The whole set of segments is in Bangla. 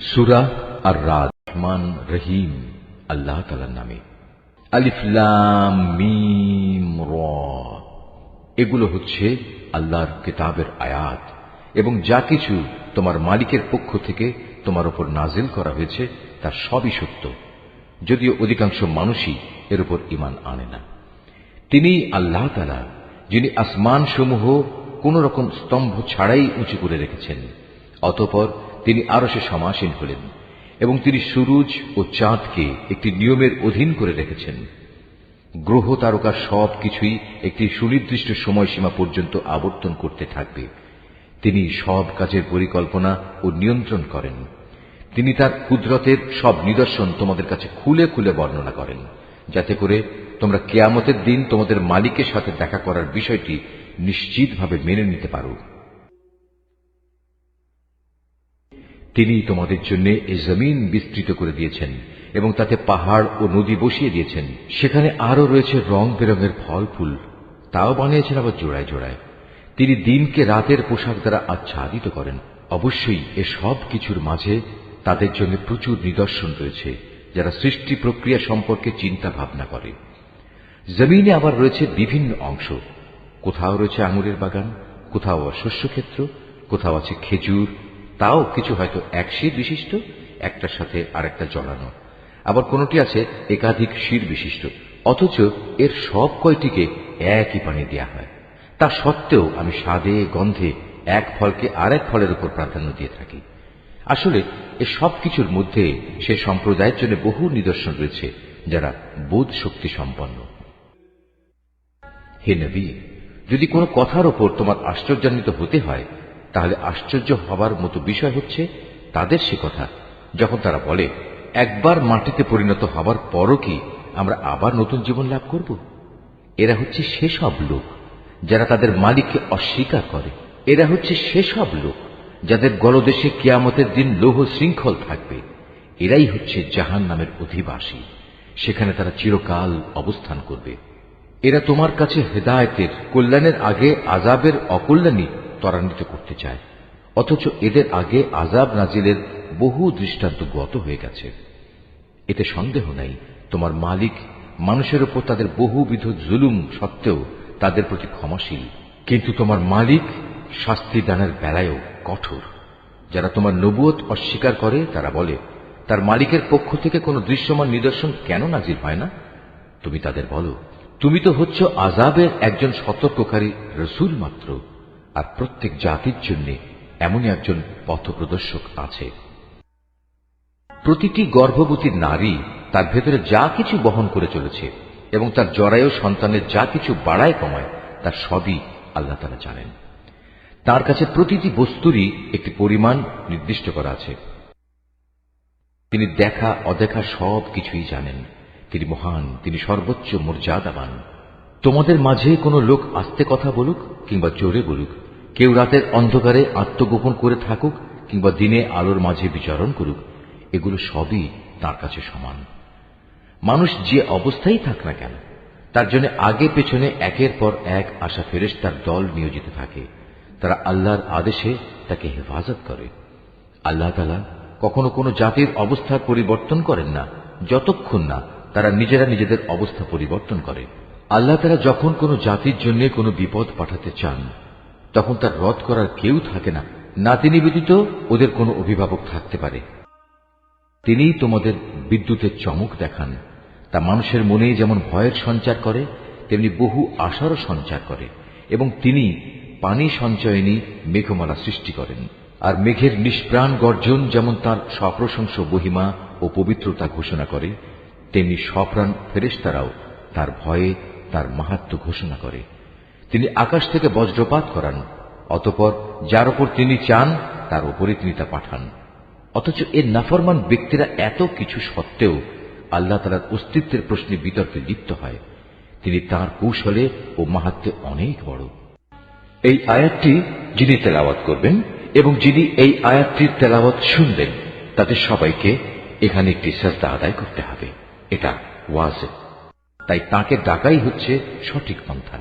সুরা আর রহিম, আল্লাহ তালার নামে। আলিফলাম এগুলো হচ্ছে আল্লাহর কিতাবের আয়াত এবং যা কিছু তোমার মালিকের পক্ষ থেকে তোমার উপর নাজিল করা হয়েছে, তা সবই সত্য। যদিও অধিকাংশ মানুষই এর উপর ইমান আনে না। তিনি আল্লাহ তালা যিনি আসমান সমূহ কোন রকম স্তম্ভ ছাড়াই উঁচু করে রেখেছেন, অতপর তিনি আরও সে সমাসীন হলেন এবং তিনি সুরুজ ও চাঁদকে একটি নিয়মের অধীন করে রেখেছেন। গ্রহ তারকা সব কিছুই একটি সুনির্দিষ্ট সময়সীমা পর্যন্ত আবর্তন করতে থাকবে। তিনি সব কাজের পরিকল্পনা ও নিয়ন্ত্রণ করেন। তিনি তার কুদরতের সব নিদর্শন তোমাদের কাছে খুলে খুলে বর্ণনা করেন, যাতে করে তোমরা কেয়ামতের দিন তোমাদের মালিকের সাথে দেখা করার বিষয়টি নিশ্চিতভাবে মেনে নিতে পারো। তিনি তোমাদের জন্য এই জমিন বিস্তৃত করে দিয়েছেন এবং তাতে পাহাড় ও নদী বসিয়ে দিয়েছেন। সেখানে আরও রয়েছে রং বেরঙের ফল, ফুল। তাও বানিয়েছেন আবার জোড়ায় জোড়ায়। তিনি দিনকে রাতের পোশাক দ্বারা আচ্ছাদিত করেন। অবশ্যই এ সব কিছুর মাঝে তাদের জন্য প্রচুর নিদর্শন রয়েছে, যারা সৃষ্টি প্রক্রিয়া সম্পর্কে চিন্তা ভাবনা করে। জমিনে আবার রয়েছে বিভিন্ন অংশ। কোথাও রয়েছে আঙুরের বাগান, কোথাও শস্যক্ষেত্র কোথাও আছে খেজুর তাও কিছু হয়তো এক শির বিশিষ্ট, একটার সাথে আরেকটা জড়ানো। আবার কোনটি আছে একাধিক শির বিশিষ্ট, অথচ এর সব কয়টিকে একই পানি দেয়া হয়। তা সত্ত্বেও আমি স্বাদে, গন্ধে এক ফলকে আরেক ফলের উপর প্রাধান্য দিয়ে থাকি। আসলে এ সব কিছুর মধ্যে সে সম্প্রদায়ের জন্য বহু নিদর্শন রয়েছে, যারা বোধ শক্তি সম্পন্ন। হে নবী, যদি কোনো কথার ওপর তোমার আশ্চর্যান্বিত হতে হয় তাহলে আশ্চর্য হবার মতো বিষয় হচ্ছে তাদের সে কথা, যখন তারা বলে, একবার মাটিতে পরিণত হবার পরও কি আমরা আবার নতুন জীবন লাভ করব? এরা হচ্ছে সেসব লোক যারা তাদের মালিককে অস্বীকার করে। এরা হচ্ছে সেসব লোক যাদের গলদেশে কিয়ামতের দিন লৌহ শৃঙ্খল থাকবে। এরাই হচ্ছে জাহান নামের অধিবাসী। সেখানে তারা চিরকাল অবস্থান করবে। এরা তোমার কাছে হেদায়তের, কল্যাণের আগে আজাবের অকল্যাণী ত্বরান্বিত করতে চায়। অথচ এদের আগে আজাব নাজিলের বহু দৃষ্টান্ত গত হয়ে গেছে। এতে সন্দেহ নাই, তোমার মালিক মানুষের উপর তাদের বহুবিধ জুলুম সত্ত্বেও তাদের প্রতি ক্ষমাশীল। কিন্তু তোমার মালিক শাস্তি দানের বেলায়ও কঠোর। যারা তোমার নবুয়ত অস্বীকার করে, তারা বলে, তার মালিকের পক্ষ থেকে কোনো দৃশ্যমান নিদর্শন কেন নাজির হয় না? তুমি তাদের বলো, তুমি তো হচ্ছ আজাবের একজন সতর্ককারী রসুল মাত্র। আর প্রত্যেক জাতির জন্য এমনই একজন পথপ্রদর্শক আছে। প্রতিটি গর্ভবতী নারী তার ভেতরে যা কিছু বহন করে চলেছে এবং তার জরায়ু সন্তানের যা কিছু বাড়ায় কমায় তার সবই আল্লাহ তারা জানেন। তার কাছে প্রতিটি বস্তুরই একটি পরিমাণ নির্দিষ্ট করা আছে। তিনি দেখা, অদেখা সব কিছুই জানেন। তিনি মহান, তিনি সর্বোচ্চ মর্যাদাবান। তোমাদের মাঝে কোনো লোক আস্তে কথা বলুক কিংবা জোরে বলুক কেউ রাতের অন্ধকারে আত্মগোপন করে থাকুক কিংবা দিনে আলোর মাঝে বিচরণ করুক, এগুলো সবই তার কাছে সমান। মানুষ যে অবস্থায় থাক না কেন, তার জন্য আগে পেছনে একের পর এক আশা ফেরেস তার দল নিয়োজিত থাকে। তারা আল্লাহর আদেশে তাকে হেফাজত করে। আল্লাহ তালা কখনো কোনো জাতির অবস্থা পরিবর্তন করেন না, যতক্ষণ না তারা নিজেরা নিজেদের অবস্থা পরিবর্তন করে। আল্লাহ তারা যখন কোনো জাতির জন্য কোনো বিপদ পাঠাতে চান তখন তার রদ করার কেউ থাকে না। নাতি নিবেদিত, ওদের কোনো অভিভাবক থাকতে পারে। তিনি তোমাদের বিদ্যুতের চমক দেখান। তা মানুষের মনে যেমন ভয়ের সঞ্চার করে, তেমনি বহু আশারও সঞ্চার করে। এবং তিনি পানি সঞ্চয়নী মেঘমালা সৃষ্টি করেন। আর মেঘের নিষ্প্রাণ গর্জন যেমন তার সপ্রশংস বহিমা ও পবিত্রতা ঘোষণা করে, তেমনি সপ্রাণ ফেরেস্তারাও তার ভয়ে তার মাহাত্ম ঘোষণা করে। তিনি আকাশ থেকে বজ্রপাত করান, অতপর যার ওপর তিনি চান, তার উপরে তিনি তা পাঠান। অথচ এর নাফরমান ব্যক্তিরা এত কিছু সত্ত্বেও আল্লাহ তালার অস্তিত্বের প্রশ্নে বিতর্কে লিপ্ত হয়। তিনি তার কৌশলে ও মাহাত্মে অনেক বড়। এই আয়াতটি যিনি তেলাওয়াত করবেন এবং যিনি এই আয়াতটির তেলাওয়াত শুনবেন তাদের সবাইকে এখানে একটি সাজদা আদায় করতে হবে। এটা ওয়াজ তাই তাকে ডাকাই হচ্ছে সঠিক পন্থা।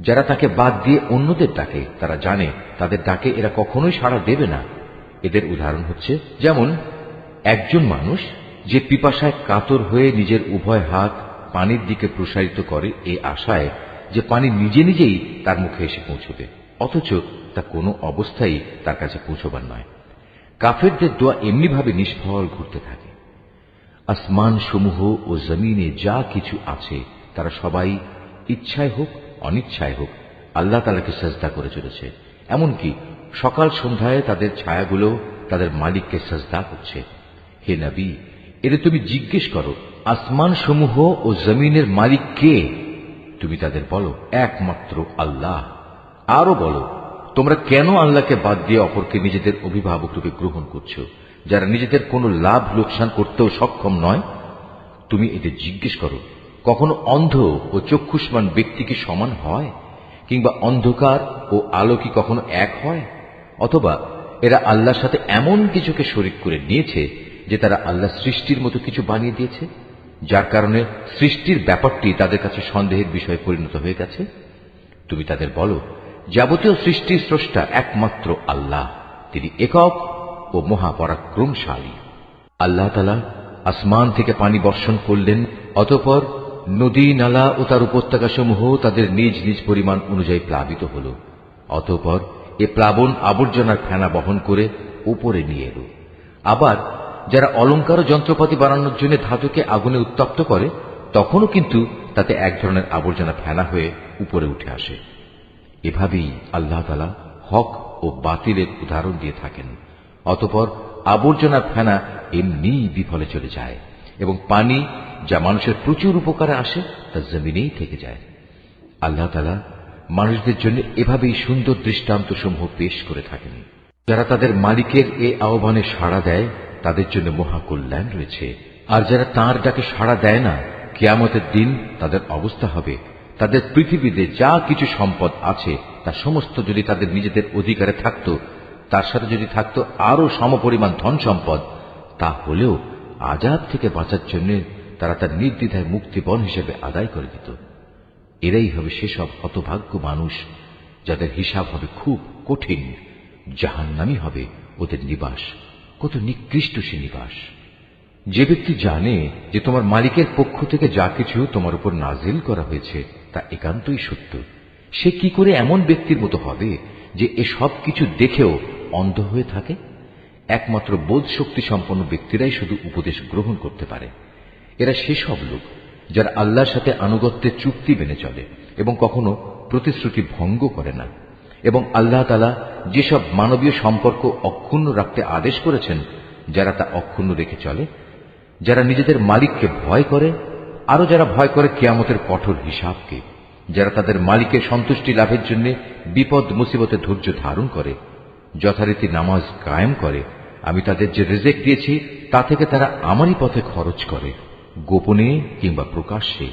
যারা তাকে বাদ দিয়ে অন্যদের ডাকে, তারা জানে তাদের ডাকে এরা কখনোই সাড়া দেবে না। এদের উদাহরণ হচ্ছে, যেমন, একজন মানুষ যে পিপাসায় কাতর হয়ে নিজের উভয় হাত পানির দিকে প্রসারিত করে এই আশায় যে পানি নিজে নিজেই তার মুখে এসে পৌঁছবে, অথচ তা কোনো অবস্থায় তার কাছে পৌঁছবার নয়। কাফেরদের দোয়া এমনিভাবে নিষ্ফল ঘুরতে থাকে। আসমান সমূহ ও জমিনে যা কিছু আছে, তারা সবাই ইচ্ছায় হোক অনিচ্ছায় হোক, আল্লাহ তালাকে সাজদা করে চলেছে। এমনকি সকাল সন্ধ্যায় তাদের ছায়াগুলো তাদের মালিককে সাজদা করছে। হে নবী, এদের তুমি জিজ্ঞেস করো আসমান সমূহ ও জমিনের মালিক কে? তুমি তাদের বলো, একমাত্র আল্লাহ। আরও বলো, তোমরা কেন আল্লাহকে বাদ দিয়ে অপরকে নিজেদের অভিভাবক রূপে গ্রহণ করছ, যারা নিজেদের কোনো লাভ লোকসান করতেও সক্ষম নয়? তুমি এদের জিজ্ঞেস করো কখনো অন্ধ ও চক্ষুষ্মান ব্যক্তি কি সমান হয়? কিংবা অন্ধকার ও আলো কি কখনো এক হয়? অথবা এরা আল্লাহর সাথে এমন কিছুকে শরিক করে নিয়েছে যে তারা আল্লাহ সৃষ্টির মতো কিছু বানিয়ে দিয়েছে? যার কারণে সৃষ্টির ব্যাপারটি তাদের কাছে সন্দেহের বিষয়ে পরিণত হয়ে গেছে? তুমি তাদের বলো, যাবতীয় সৃষ্টির স্রষ্টা একমাত্র আল্লাহ। তিনি একক ও মহাপরাক্রমশালী। আল্লাহ তালা আসমান থেকে পানি বর্ষণ করলেন, অতপর নদী, নালা ও তার উপত্যকা সমূহ তাদের নিজ নিজ পরিমাণ অনুযায়ী প্লাবিত হল। অতঃপর এ প্লাবন আবর্জনার ফেনা বহন করে উপরে নিয়ে এলো। আবার যারা অলঙ্কার যন্ত্রপাতি বানানোর জন্য ধাতুকে আগুনে উত্তপ্ত করে, তখনও কিন্তু তাতে এক ধরনের আবর্জনা ফেনা হয়ে উপরে উঠে আসে। এভাবেই আল্লাহ তালা হক ও বাতিলের উদাহরণ দিয়ে থাকেন। অতপর আবর্জনা ফেনা এমনি বিফলে চলে যায় এবং পানি যা মানুষের প্রচুর উপকারে আসে তা জমিনেই থেকে যায়। আল্লাহ তালা মানুষদের জন্য এভাবেই সুন্দর দৃষ্টান্ত সমূহ পেশ করে থাকেন। যারা তাদের মালিকের এ আহ্বানে সাড়া দেয়, তাদের জন্য মহাকল্যাণ রয়েছে। আর যারা তাঁর ডাকে সাড়া দেয় না, কেয়ামতের দিন তাদের অবস্থা হবে। তাদের পৃথিবীতে যা কিছু সম্পদ আছে, তা সমস্ত যদি তাদের নিজেদের অধিকারে থাকত, তার সাথে যদি থাকত আরও সমপরিমাণ ধন সম্পদ তা হলেও আজাদ থেকে বাঁচার জন্য তারা তার নির্দ্বিধায় মুক্তিপণ হিসেবে আদায় করে দিত। এরাই হবে সেসব হতভাগ্য মানুষ যাদের হিসাব হবে খুব কঠিন। জাহান্নামি হবে ওদের নিবাস। কত নিকৃষ্ট সে নিবাস। যে ব্যক্তি জানে যে তোমার মালিকের পক্ষ থেকে যা কিছু তোমার উপর নাজিল করা হয়েছে তা একান্তই সত্য। সে কি করে এমন ব্যক্তির মতো হবে যে এ সব কিছু দেখেও অন্ধ হয়ে থাকে? একমাত্র বোধ শক্তি সম্পন্ন ব্যক্তিরাই শুধু উপদেশ গ্রহণ করতে পারে। এরা সেসব লোক যারা আল্লাহর সাথে আনুগত্যের চুক্তি মেনে চলে এবং কখনো প্রতিশ্রুতি ভঙ্গ করে না। এবং আল্লাহ তালা যেসব মানবীয় সম্পর্ক অক্ষুণ্ণ রাখতে আদেশ করেছেন, যারা তা অক্ষুণ্ণ রেখে চলে, যারা নিজেদের মালিককে ভয় করে আরও যারা ভয় করে কেয়ামতের কঠোর হিসাবকে, যারা তাদের মালিকের সন্তুষ্টি লাভের জন্য বিপদ মুসিবতে ধৈর্য ধারণ করে, যথারীতি নামাজ কায়েম করে, আমি তাদের যে রেজেক দিয়েছি, তা থেকে তারা আমারই পথে খরচ করে। গোপনে কিংবা প্রকাশ্যে।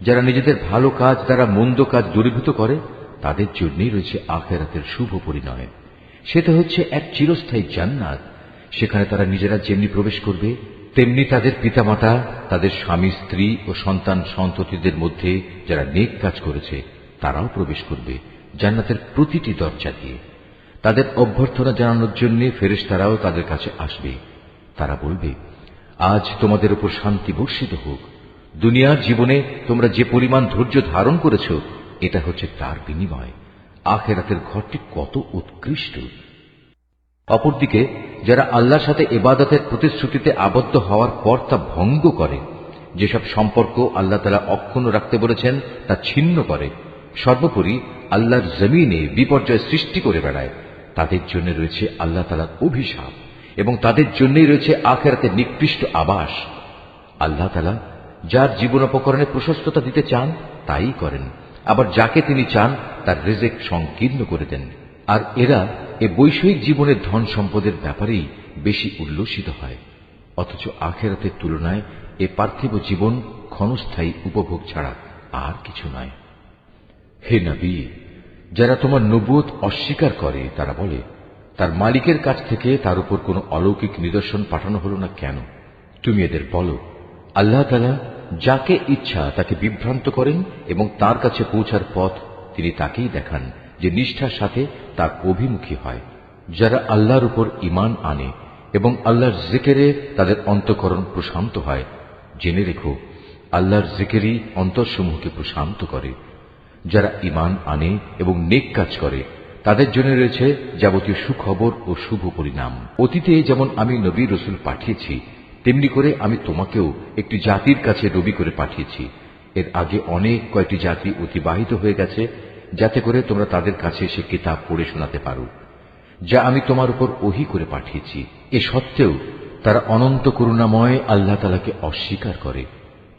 যারা নিজেদের ভালো কাজ দ্বারা মন্দ কাজ দূরীভূত করে, তাদের জন্যই রয়েছে আখেরাতের শুভ পরিণয়। সেটা হচ্ছে এক চিরস্থায়ী জান্নাত। সেখানে তারা নিজেরা যেমনি প্রবেশ করবে, তেমনি তাদের পিতামাতা, তাদের স্বামী, স্ত্রী ও সন্তান সন্ততিদের মধ্যে যারা নেক কাজ করেছে, তারাও প্রবেশ করবে জান্নাতের প্রতিটি দরজা দিয়ে। তাদের অভ্যর্থনা জানানোর জন্য ফেরেশতারাও তাদের কাছে আসবে। তারা বলবে আজ তোমাদের উপর শান্তি বর্ষিত হোক। দুনিয়ার জীবনে তোমরা যে পরিমাণ ধৈর্য ধারণ করেছ, এটা হচ্ছে তার বিনিময়। আখেরাতের ঘরটি কত উৎকৃষ্ট। অপরদিকে, যারা আল্লাহর সাথে এবাদতের প্রতিশ্রুতিতে আবদ্ধ হওয়ার পর তা ভঙ্গ করে, যেসব সম্পর্ক আল্লাহ তালা অক্ষুণ্ণ রাখতে বলেছেন, তা ছিন্ন করে, সর্বোপরি আল্লাহর জমিনে বিপর্যয় সৃষ্টি করে বেড়ায়। তাদের জন্য রয়েছে আল্লাহ তালার অভিশাপ। এবং তাদের জন্যই রয়েছে আখেরাতে নিকৃষ্ট আবাস। আল্লাহ তালা যার জীবনোপকরণে প্রশস্ততা দিতে চান, তাই করেন। আবার যাকে তিনি চান, তার রেজেক সংকীর্ণ করে দেন। আর এরা এ বৈষয়িক জীবনের ধন সম্পদের ব্যাপারেই বেশি উল্লসিত হয়। অথচ আখেরাতের তুলনায় এ পার্থিব জীবন ক্ষণস্থায়ী উপভোগ ছাড়া আর কিছু নয়। হে নবী, যারা তোমার নবুত অস্বীকার করে, তারা বলে তার মালিকের কাছ থেকে তার উপর কোনো অলৌকিক নিদর্শন পাঠানো হলো না কেন? তুমি এদের বলো। আল্লাহ তালা যাকে ইচ্ছা তাকে বিভ্রান্ত করেন এবং তার কাছে পৌঁছার পথ তিনি তাকেই দেখান, যে নিষ্ঠার সাথে তার অভিমুখী হয়। যারা আল্লাহর উপর ইমান আনে এবং আল্লাহর জিকেরে তাদের অন্তকরণ প্রশান্ত হয়, জেনে রেখো, আল্লাহর জিকেরই অন্তরসমূহকে প্রশান্ত করে। যারা ইমান আনে এবং নেক কাজ করে তাদের জন্য রয়েছে যাবতীয় সুখবর ও শুভ পরিণাম। অতীতে যেমন আমি নবী রসুল পাঠিয়েছি, তেমনি করে আমি তোমাকেও একটি জাতির কাছে রবি করে পাঠিয়েছি। এর আগে অনেক কয়েকটি জাতি অতিবাহিত হয়ে গেছে, যাতে করে তোমরা তাদের কাছে সে কিতাব পড়ে শোনাতে পারো, যা আমি তোমার উপর ওহি করে পাঠিয়েছি। এ সত্ত্বেও তারা অনন্ত করুণাময় আল্লাহ তালাকে অস্বীকার করে।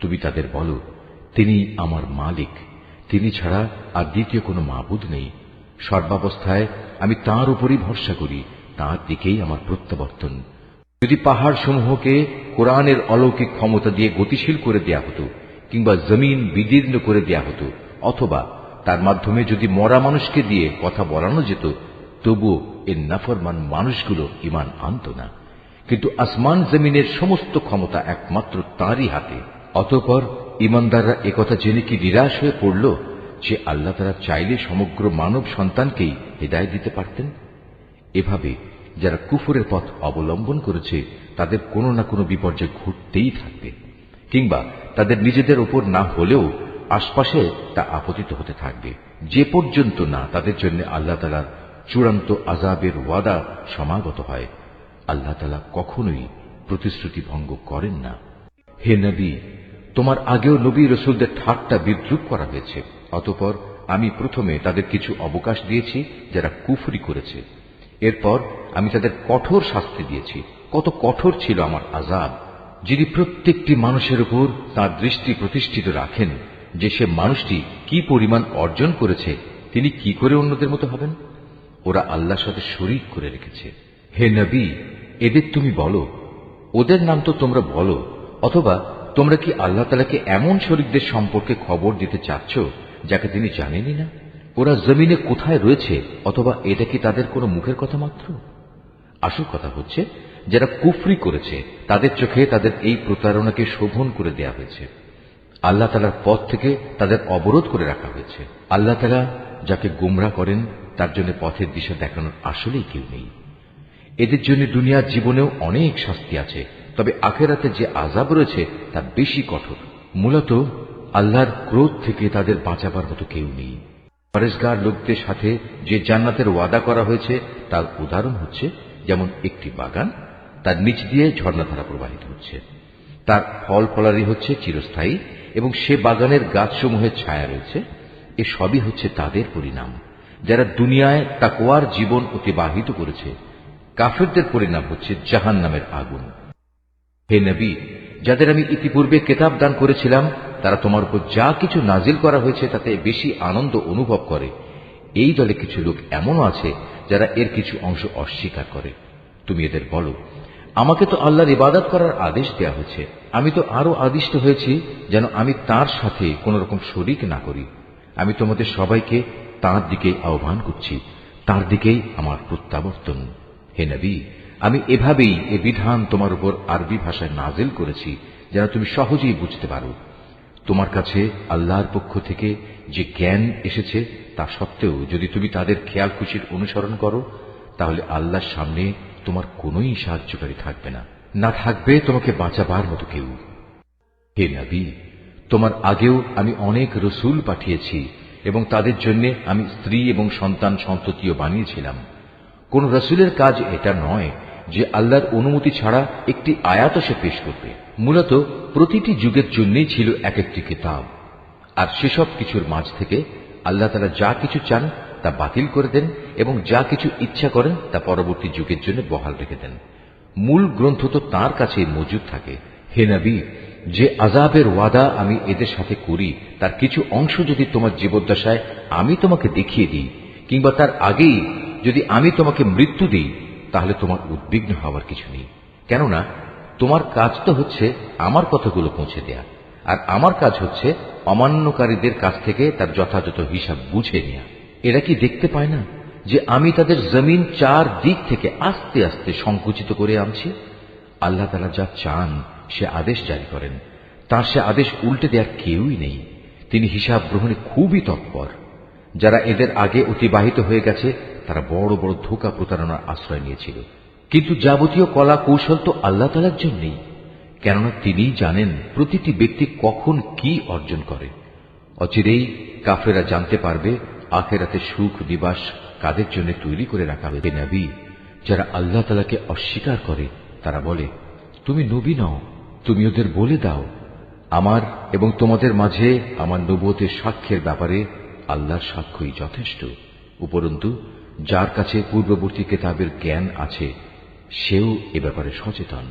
তুমি তাদের বলো, তিনি আমার মালিক। তিনি ছাড়া আর দ্বিতীয় কোনো মাবুদ নেই। সর্বাবস্থায় আমি তার উপরই ভরসা করি, তার দিকেই আমার প্রত্যাবর্তন। যদি পাহাড় সমূহকে কোরআনের অলৌকিক ক্ষমতা দিয়ে গতিশীল করে দেয়া হতো, কিংবা জমিন বিদীর্ণ করে দেয়া হতো, অথবা তার মাধ্যমে যদি মরা মানুষকে দিয়ে কথা বলানো যেত, তবুও এর নাফরমান মানুষগুলো ইমান আনত না। কিন্তু আসমান জমিনের সমস্ত ক্ষমতা একমাত্র তাঁরই হাতে। অতঃপর ইমানদাররা একথা জেনে কি নিরাশ হয়ে পড়ল? যে আল্লাহ তারা চাইলে সমগ্র মানব সন্তানকেই হৃদায় দিতে পারতেন, এভাবে যারা কুফরের পথ অবলম্বন করেছে, তাদের কোনো না কোনো বিপর্যয় ঘটতেই থাকবে, কিংবা তাদের নিজেদের ওপর না হলেও আশপাশে তা আপতিত হতে থাকবে। যে পর্যন্ত না তাদের জন্য আল্লাহ তালার চূড়ান্ত আজাবের ওয়াদা সমাগত হয়, আল্লাহ তালা কখনোই প্রতিশ্রুতি ভঙ্গ করেন না। হে নবী, তোমার আগেও নবী রসুলদের ঠাট্টা বিদ্রুপ করা হয়েছে। অতপর আমি প্রথমে তাদের কিছু অবকাশ দিয়েছি যারা কুফরি করেছে। এরপর আমি তাদের কঠোর শাস্তি দিয়েছি। কত কঠোর ছিল আমার আজাব যিনি প্রত্যেকটি মানুষের উপর তার দৃষ্টি প্রতিষ্ঠিত রাখেন যে সে মানুষটি কি পরিমাণ অর্জন করেছে, তিনি কি করে অন্যদের মতো হবেন? ওরা আল্লাহর সাথে শরিক করে রেখেছে। হে নবী, এদের তুমি বলো, ওদের নাম তো তোমরা বলো, অথবা তোমরা কি আল্লাহ তালাকে এমন শরিকদের সম্পর্কে খবর দিতে চাচ্ছ? যাকে তিনি জানেনই না। ওরা জমিনে কোথায় রয়েছে অথবা এটা কি তাদের কোনো মুখের কথা মাত্র? আসল কথা হচ্ছে, যারা কুফরি করেছে, তাদের চোখে তাদের এই প্রতারণাকে শোভন করে দেয়া হয়েছে। আল্লাহ তালার পথ থেকে তাদের অবরোধ করে রাখা হয়েছে। আল্লাহ তালা যাকে গুমরা করেন, তার জন্য পথের দিশা দেখানোর আসলেই কেউ নেই। এদের জন্য দুনিয়ার জীবনেও অনেক শাস্তি আছে, তবে আখেরাতে যে আজাব রয়েছে তা বেশি কঠোর। মূলত আল্লাহর ক্রোধ থেকে তাদের বাঁচাবার মতো কেউ নেই। পরেশগার লোকদের সাথে যে জান্নাতের ওয়াদা করা হয়েছে, তার উদাহরণ হচ্ছে যেমন একটি বাগান, তার নিচ দিয়ে ঝর্ণাধারা প্রবাহিত হচ্ছে। তার ফল ফলারি হচ্ছে চিরস্থায়ী এবং সে বাগানের গাছসমূহের ছায়া রয়েছে। এ সবই হচ্ছে তাদের পরিণাম। যারা দুনিয়ায় তাকোয়ার জীবন অতিবাহিত করেছে, কাফেরদের পরিণাম হচ্ছে জাহান নামের আগুন। হে নবী, যাদের আমি ইতিপূর্বে কেতাব দান করেছিলাম তারা তোমার উপর যা কিছু নাজিল করা হয়েছে তাতে বেশি আনন্দ অনুভব করে। এই দলে কিছু লোক এমনও আছে যারা এর কিছু অংশ অস্বীকার করে। তুমি এদের বলো, আমাকে তো আল্লাহর ইবাদত করার আদেশ দেওয়া হয়েছে। আমি তো আরও আদিষ্ট হয়েছি যেন আমি তার সাথে কোন রকম শরিক না করি। আমি তোমাদের সবাইকে তার দিকে আহ্বান করছি, তার দিকেই আমার প্রত্যাবর্তন। হে নবী, আমি এভাবেই এ বিধান তোমার উপর আরবি ভাষায় নাজিল করেছি, যেন তুমি সহজেই বুঝতে পারো। তোমার কাছে আল্লাহর পক্ষ থেকে যে জ্ঞান এসেছে তা সত্ত্বেও যদি তুমি তাদের খেয়াল খুশির অনুসরণ করো, তাহলে আল্লাহর সামনে তোমার কোনোই সাহায্যকারী থাকবে না। না থাকবে তোমাকে বাঁচাবার মতো কেউ। হে নবী, তোমার আগেও আমি অনেক রসুল পাঠিয়েছি এবং তাদের জন্য আমি স্ত্রী এবং সন্তান সন্ততিও বানিয়েছিলাম। কোন রসুলের কাজ এটা নয় যে আল্লাহর অনুমতি ছাড়া একটি আয়াত সে পেশ করবে। মূলত প্রতিটি যুগের জন্যই ছিল এক একটি কিতাব। আর সেসব কিছুর মাঝ থেকে আল্লাহ তারা যা কিছু চান তা বাতিল করে দেন এবং যা কিছু ইচ্ছা করেন তা পরবর্তী যুগের জন্য বহাল রেখে দেন। মূল গ্রন্থ তো তার কাছে মজুদ থাকে। হে নবী, যে আজাবের ওয়াদা আমি এদের সাথে করি, তার কিছু অংশ যদি তোমার জীবদ্দশায় আমি তোমাকে দেখিয়ে দিই, কিংবা তার আগেই যদি আমি তোমাকে মৃত্যু দিই, তাহলে তোমার উদ্বিগ্ন হওয়ার কিছু নেই। কেননা তোমার কাজ তো হচ্ছে আমার কথাগুলো পৌঁছে দেয়া, আর আমার কাজ হচ্ছে অমান্যকারীদের কাছ থেকে তার যথাযথ হিসাব বুঝে নেয়া। এরা কি দেখতে পায় না যে আমি তাদের জমিন চার দিক থেকে আস্তে আস্তে সংকুচিত করে আনছি? আল্লাহ তালা যা চান, সে আদেশ জারি করেন। তার সে আদেশ উল্টে দেওয়ার কেউই নেই। তিনি হিসাব গ্রহণে খুবই তৎপর। যারা এদের আগে অতিবাহিত হয়ে গেছে, তারা বড় বড় ধোকা প্রতারণার আশ্রয় নিয়েছিল। কিন্তু যাবতীয় কলা কৌশল তো আল্লাহ তালার জন্যই। কেননা তিনিই জানেন প্রতিটি ব্যক্তি কখন কি অর্জন করে। অচিরেই কাফেরা জানতে পারবে আখেরাতে সুখ নিবাস কাদের জন্য তৈরি করে রাখা হয়েছে। নবী, যারা আল্লাহ তালাকে অস্বীকার করে, তারা বলে, তুমি নবী নও, তুমি ওদের বলে দাও। আমার এবং তোমাদের মাঝে আমার নবতের সাক্ষ্যের ব্যাপারে আল্লাহর সাক্ষ্যই যথেষ্ট। উপরন্তু, যার কাছে পূর্ববর্তী কেতাবের জ্ঞান আছে সেও এ ব্যাপারে সচেতন।